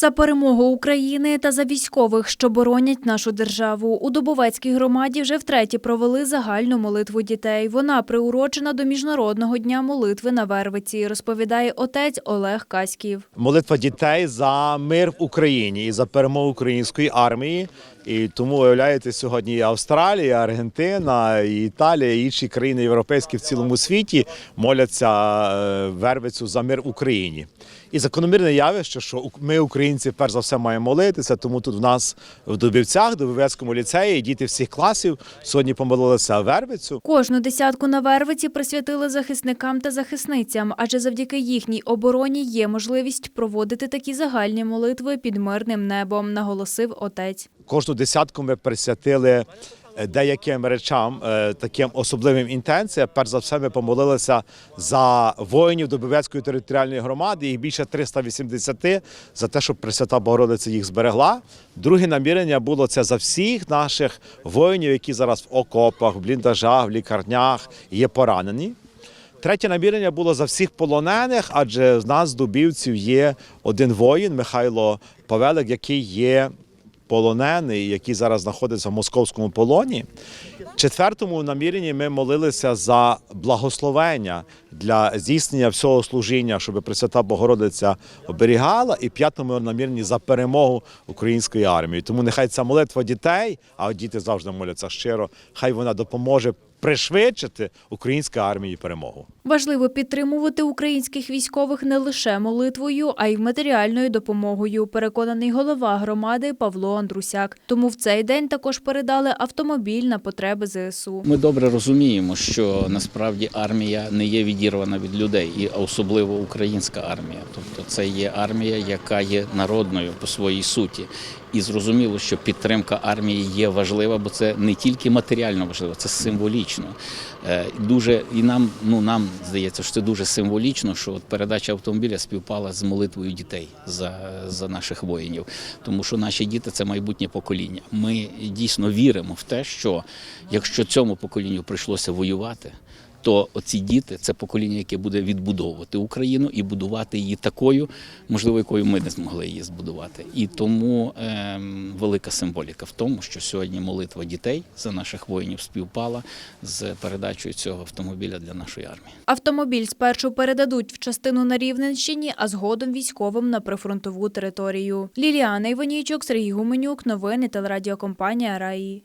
За перемогу України та за військових, що боронять нашу державу. У Дубовецькій громаді вже втретє провели загальну молитву дітей. Вона приурочена до Міжнародного дня молитви на Вервиці, розповідає отець Олег Каськів. молитва дітей за мир в Україні і за перемогу української армії. І тому уявляєте, сьогодні і Австралія, Аргентина, і Італія, і інші країни європейські в цілому світі моляться е, вервицю за мир в Україні. І закономірне явище, що ми, українці, перш за все має молитися. Тому тут в нас в Дубівцях, Дубівецькому ліцеї, діти всіх класів сьогодні помолилися вервицю. Кожну десятку на Вервиці присвятили захисникам та захисницям, адже завдяки їхній обороні є можливість проводити такі загальні молитви під мирним небом, наголосив отець. Кожну десятку ми присвятили деяким речам, е, таким особливим інтенціям. Перш за все, ми помолилися за воїнів Дубовецької територіальної громади, їх більше 380, за те, щоб Пресвята Богородиця їх зберегла. Друге намірення було це за всіх наших воїнів, які зараз в окопах, в бліндажах, в лікарнях є поранені. Третє намірення було за всіх полонених, адже з нас, дубівців, є один воїн Михайло Павелик, який є полонений, який зараз знаходиться в московському полоні. Четвертому наміренні ми молилися за благословення для здійснення всього служіння, щоб Пресвята Богородиця оберігала, і п'ятому наміренні за перемогу української армії. Тому нехай ця молитва дітей, а діти завжди моляться щиро, хай вона допоможе пришвидшити українській армії перемогу. Важливо підтримувати українських військових не лише молитвою, а й матеріальною допомогою. Переконаний голова громади Павло Андрусяк. Тому в цей день також передали автомобіль на потреби ЗСУ. Ми добре розуміємо, що насправді армія не є відірвана від людей, і особливо українська армія. Тобто це є армія, яка є народною по своїй суті. І зрозуміло, що підтримка армії є важлива, бо це не тільки матеріально важливо, це символічно. Е, Дуже і нам, ну нам здається, що це дуже символічно, що от передача автомобіля співпала з молитвою дітей за, за наших воїнів, тому що наші діти це майбутнє покоління. Ми дійсно віримо в те, що якщо цьому поколінню прийшлося воювати. То оці діти це покоління, яке буде відбудовувати Україну і будувати її такою, можливо, якою ми не змогли її збудувати. І тому ем, велика символіка в тому, що сьогодні молитва дітей за наших воїнів співпала з передачею цього автомобіля для нашої армії. Автомобіль спершу передадуть в частину на Рівненщині, а згодом військовим на прифронтову територію. Ліліана Іванійчук, Сергій Гуменюк. Новини телерадіокомпанія Раї.